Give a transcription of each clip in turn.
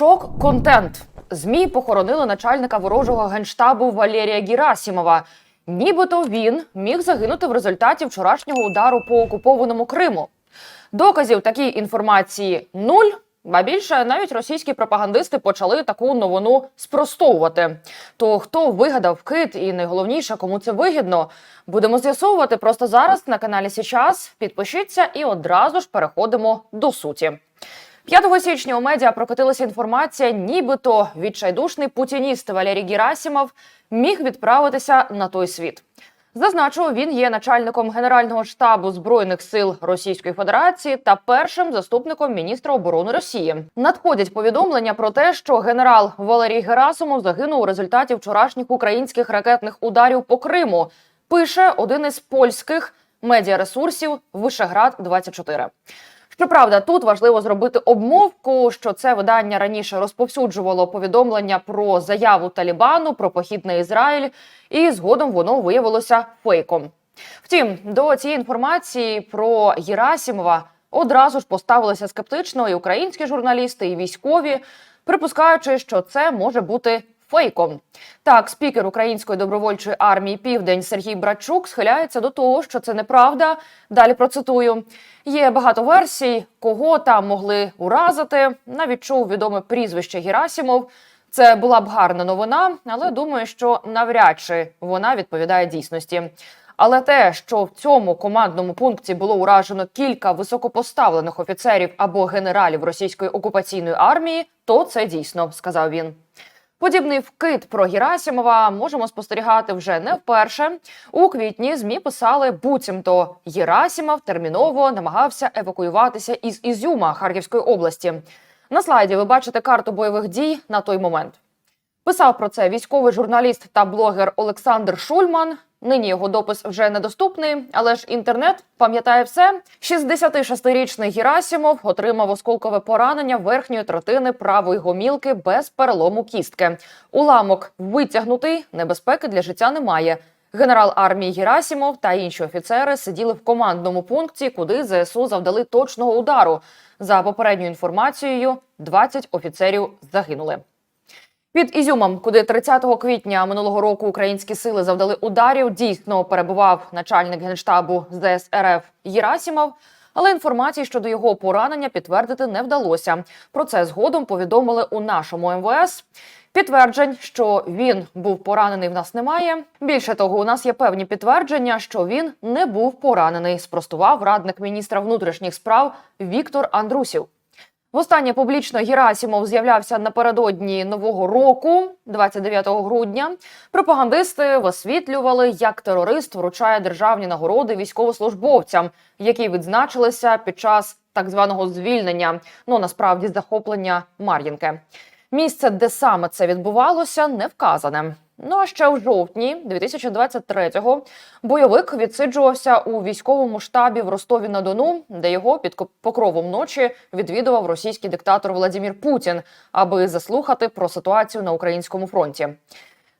Шок контент. Змі похоронили начальника ворожого генштабу Валерія Герасімова. Нібито він міг загинути в результаті вчорашнього удару по окупованому Криму. Доказів такій інформації нуль. Ба більше навіть російські пропагандисти почали таку новину спростовувати. То хто вигадав вкид і найголовніше, кому це вигідно, будемо з'ясовувати просто зараз на каналі Січас. Підпишіться і одразу ж переходимо до суті. 5 січня у медіа прокотилася інформація, нібито відчайдушний путініст Валерій Герасімов міг відправитися на той світ. Зазначу, він є начальником Генерального штабу збройних сил Російської Федерації та першим заступником міністра оборони Росії. Надходять повідомлення про те, що генерал Валерій Герасимов загинув у результаті вчорашніх українських ракетних ударів по Криму. Пише один із польських медіаресурсів Вишеград 24 Щоправда, тут важливо зробити обмовку, що це видання раніше розповсюджувало повідомлення про заяву Талібану про похід на Ізраїль, і згодом воно виявилося фейком. Втім, до цієї інформації про Єрасімова одразу ж поставилися скептично і українські журналісти, і військові, припускаючи, що це може бути фейком. Так, спікер Української добровольчої армії Південь Сергій Братчук схиляється до того, що це неправда. Далі процитую: є багато версій, кого там могли уразити. Навіть чув відоме прізвище Герасімов. Це була б гарна новина, але думаю, що навряд чи вона відповідає дійсності. Але те, що в цьому командному пункті було уражено кілька високопоставлених офіцерів або генералів російської окупаційної армії, то це дійсно сказав він. Подібний вкид про Герасімова можемо спостерігати вже не вперше. У квітні змі писали, буцімто Герасімов терміново намагався евакуюватися із Ізюма Харківської області. На слайді ви бачите карту бойових дій на той момент. Писав про це військовий журналіст та блогер Олександр Шульман. Нині його допис вже недоступний, але ж інтернет пам'ятає все. 66-річний Герасімов отримав осколкове поранення верхньої третини правої гомілки без перелому кістки. Уламок витягнутий, небезпеки для життя немає. Генерал армії Герасімов та інші офіцери сиділи в командному пункті, куди ЗСУ завдали точного удару. За попередньою інформацією, 20 офіцерів загинули. Під Ізюмом, куди 30 квітня минулого року українські сили завдали ударів, дійсно перебував начальник генштабу ЗС РФ Єрасімов. Але інформації щодо його поранення підтвердити не вдалося. Про це згодом повідомили у нашому МВС. Підтверджень, що він був поранений, в нас немає. Більше того, у нас є певні підтвердження, що він не був поранений. Спростував радник міністра внутрішніх справ Віктор Андрусів. Востаннє публічно Герасімов з'являвся напередодні нового року, 29 грудня. Пропагандисти висвітлювали, як терорист вручає державні нагороди військовослужбовцям, які відзначилися під час так званого звільнення. Ну насправді захоплення Мар'їнки. Місце, де саме це відбувалося, не вказане. Ну а ще в жовтні 2023-го бойовик відсиджувався у військовому штабі в Ростові на Дону, де його під покровом ночі відвідував російський диктатор Владимир Путін, аби заслухати про ситуацію на українському фронті.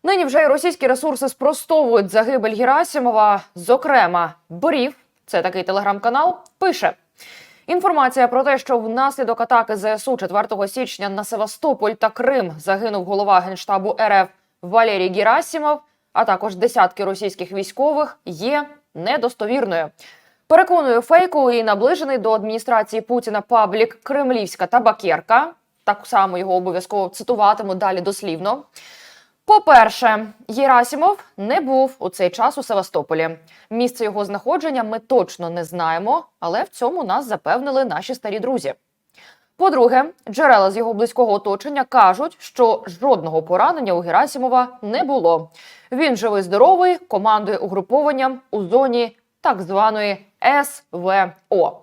Нині вже й російські ресурси спростовують загибель Герасимова. Зокрема, Борів, це такий телеграм-канал, пише. Інформація про те, що внаслідок атаки ЗСУ 4 січня на Севастополь та Крим загинув голова генштабу РФ Валерій Герасімов, а також десятки російських військових, є недостовірною. Переконую фейку і наближений до адміністрації Путіна паблік Кремлівська табакерка. Так само його обов'язково цитуватиму далі дослівно. По-перше, Єрасімов не був у цей час у Севастополі. Місце його знаходження ми точно не знаємо, але в цьому нас запевнили наші старі друзі. По-друге, джерела з його близького оточення кажуть, що жодного поранення у Герасімова не було. Він живий здоровий, командує угрупованням у зоні так званої СВО.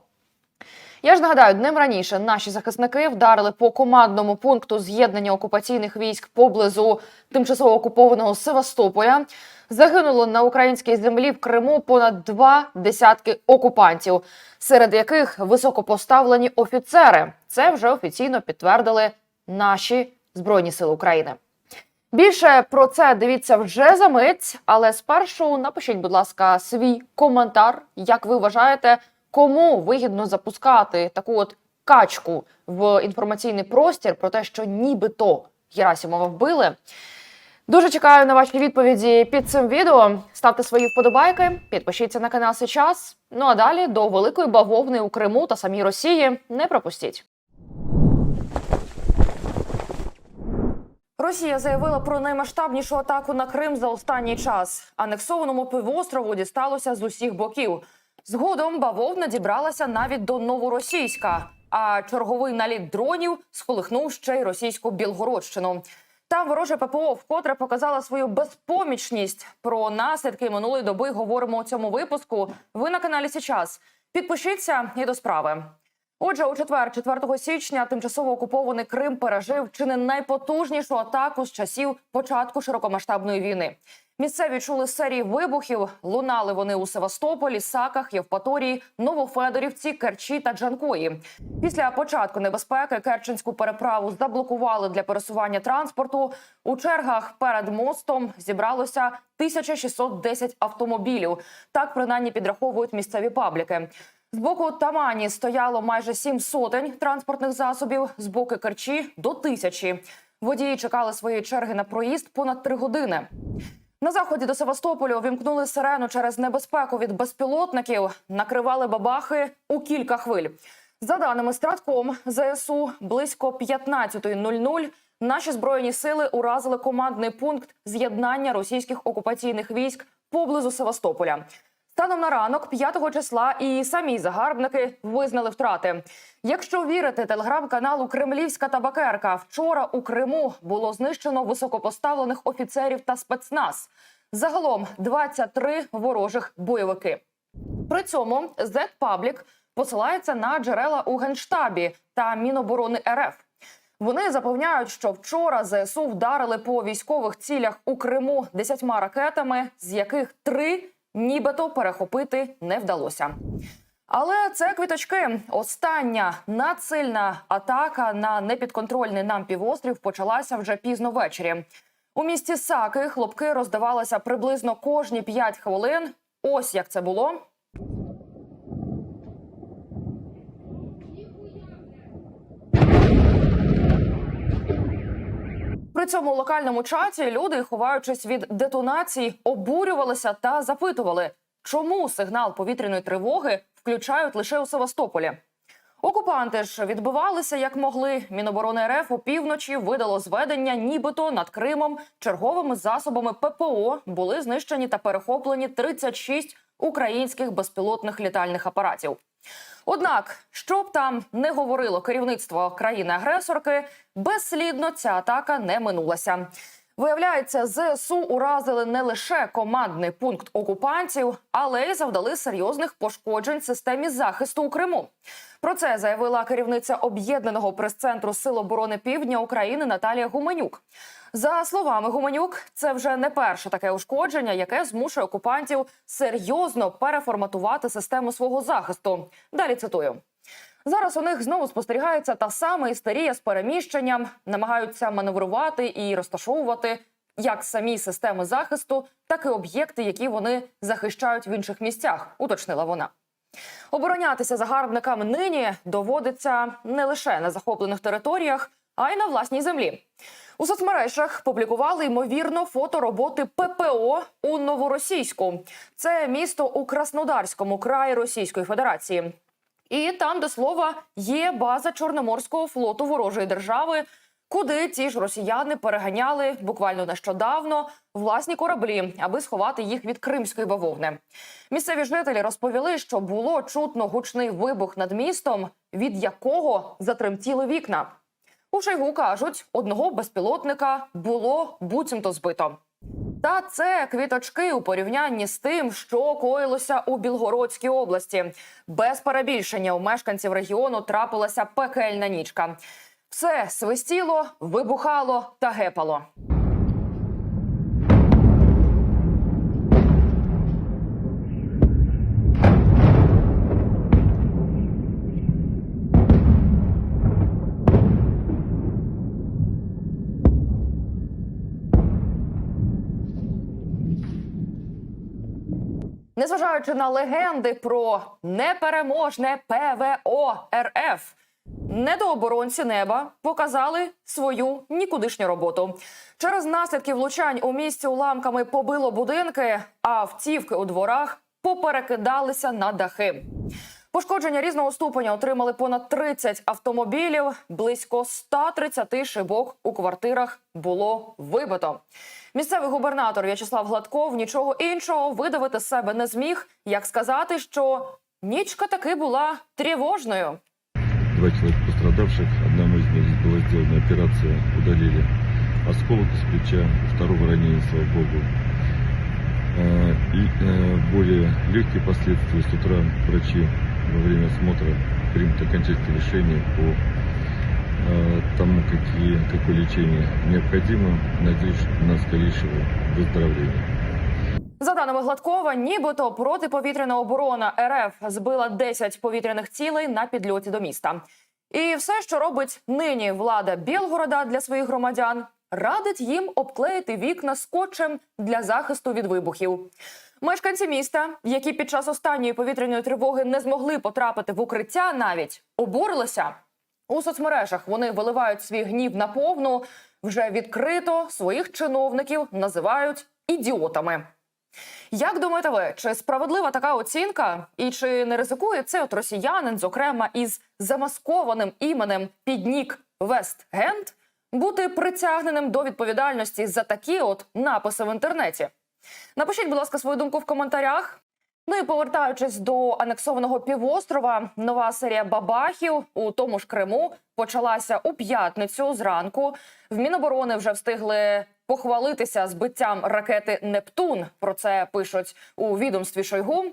Я ж нагадаю, днем раніше наші захисники вдарили по командному пункту з'єднання окупаційних військ поблизу тимчасово окупованого Севастополя. Загинуло на українській землі в Криму понад два десятки окупантів, серед яких високопоставлені офіцери. Це вже офіційно підтвердили наші збройні сили України. Більше про це дивіться вже за мить, але спершу напишіть, будь ласка, свій коментар, як ви вважаєте, кому вигідно запускати таку от качку в інформаційний простір про те, що нібито Герасимова вбили. Дуже чекаю на ваші відповіді під цим відео. Ставте свої вподобайки, підпишіться на канал сейчас. Ну а далі до великої бавовни у Криму та самій Росії не пропустіть. Росія заявила про наймасштабнішу атаку на Крим за останній час. Анексованому півострову дісталося з усіх боків. Згодом бавовна дібралася навіть до новоросійська. А черговий наліт дронів сколихнув ще й російську Білгородщину. Там вороже ППО вкотре показала свою безпомічність. Про наслідки минулої доби говоримо у цьому випуску. Ви на каналі Січас. Підпишіться і до справи. Отже, у четвер, 4 січня, тимчасово окупований Крим пережив чи не найпотужнішу атаку з часів початку широкомасштабної війни. Місцеві чули серії вибухів. Лунали вони у Севастополі, Саках, Євпаторії, Новофедорівці, Керчі та Джанкої. Після початку небезпеки Керченську переправу заблокували для пересування транспорту. У чергах перед мостом зібралося 1610 автомобілів. Так принаймні підраховують місцеві пабліки. З боку Тамані стояло майже сім сотень транспортних засобів, з боку Керчі до тисячі. Водії чекали своєї черги на проїзд понад три години. На заході до Севастополя увімкнули сирену через небезпеку від безпілотників, накривали бабахи у кілька хвиль. За даними Стратком ЗСУ, близько 15.00 наші збройні сили уразили командний пункт з'єднання російських окупаційних військ поблизу Севастополя. Станом на ранок 5 числа і самі загарбники визнали втрати. Якщо вірити телеграм-каналу Кремлівська табакерка, вчора у Криму було знищено високопоставлених офіцерів та спецназ. Загалом 23 ворожих бойовики. При цьому Z-Public посилається на джерела у генштабі та Міноборони РФ. Вони запевняють, що вчора ЗСУ вдарили по військових цілях у Криму десятьма ракетами, з яких три нібито перехопити не вдалося. Але це квіточки. Остання надсильна атака на непідконтрольний нам півострів почалася вже пізно ввечері. У місті Саки хлопки роздавалися приблизно кожні 5 хвилин. Ось як це було. Цьому локальному чаті люди, ховаючись від детонацій, обурювалися та запитували, чому сигнал повітряної тривоги включають лише у Севастополі. Окупанти ж відбивалися як могли. Міноборони РФ опівночі видало зведення, нібито над Кримом черговими засобами ППО були знищені та перехоплені 36 українських безпілотних літальних апаратів. Однак, що б там не говорило керівництво країни-агресорки, безслідно ця атака не минулася. Виявляється, ЗСУ уразили не лише командний пункт окупантів, але й завдали серйозних пошкоджень системі захисту у Криму. Про це заявила керівниця об'єднаного прес-центру Сил оборони Півдня України Наталія Гуменюк. За словами Гуменюк, це вже не перше таке ушкодження, яке змушує окупантів серйозно переформатувати систему свого захисту. Далі цитую. Зараз у них знову спостерігається та сама істерія з переміщенням, намагаються маневрувати і розташовувати як самі системи захисту, так і об'єкти, які вони захищають в інших місцях, уточнила вона. Оборонятися загарбникам нині доводиться не лише на захоплених територіях, а й на власній землі. У соцмережах публікували ймовірно фото роботи ППО у Новоросійську. Це місто у Краснодарському краї Російської Федерації. І там, до слова, є база Чорноморського флоту ворожої держави, куди ті ж росіяни переганяли буквально нещодавно власні кораблі, аби сховати їх від кримської бавовни. Місцеві жителі розповіли, що було чутно гучний вибух над містом, від якого затремтіли вікна. У Шойгу кажуть, одного безпілотника було буцімто збито. Та це квіточки у порівнянні з тим, що коїлося у Білгородській області. Без перебільшення у мешканців регіону трапилася пекельна нічка. Все свистіло, вибухало та гепало. Незважаючи на легенди про непереможне ПВО РФ, Недооборонці неба показали свою нікудишню роботу. Через наслідки влучань у місті уламками побило будинки, а автівки у дворах поперекидалися на дахи. Пошкодження різного ступеня отримали понад 30 автомобілів. Близько 130 шибок у квартирах було вибито. Місцевий губернатор В'ячеслав Гладков нічого іншого видавити з себе не зміг, як сказати, що нічка таки була тривожною. Два человека пострадавших. Одному из них была сделана операция, удалили осколок из плеча, у второго ранения, слава богу. Э, И э, более легкие последствия с утра врачи во время осмотра примут окончательное решение по э, тому, какие, какое лечение необходимо. Надеюсь на скорейшего выздоровления. За даними Гладкова, нібито протиповітряна оборона РФ збила 10 повітряних цілей на підльоті до міста. І все, що робить нині влада Білгорода для своїх громадян, радить їм обклеїти вікна скотчем для захисту від вибухів. Мешканці міста, які під час останньої повітряної тривоги не змогли потрапити в укриття, навіть обурилися. У соцмережах вони виливають свій гнів на повну. Вже відкрито своїх чиновників називають ідіотами. Як думаєте ви, чи справедлива така оцінка, і чи не ризикує це от росіянин, зокрема із замаскованим іменем піднік Вестгенд, бути притягненим до відповідальності за такі от написи в інтернеті? Напишіть, будь ласка, свою думку в коментарях. Ну і повертаючись до анексованого півострова, нова серія бабахів у тому ж Криму почалася у п'ятницю зранку. В Міноборони вже встигли похвалитися збиттям ракети Нептун. Про це пишуть у відомстві Шойгу.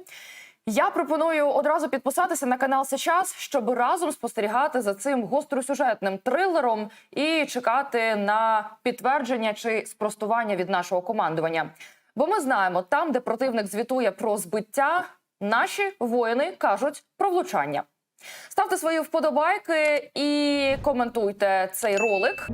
Я пропоную одразу підписатися на канал Сейчас, щоб разом спостерігати за цим гостросюжетним трилером і чекати на підтвердження чи спростування від нашого командування. Бо ми знаємо, там, де противник звітує про збиття, наші воїни кажуть про влучання. Ставте свої вподобайки і коментуйте цей ролик.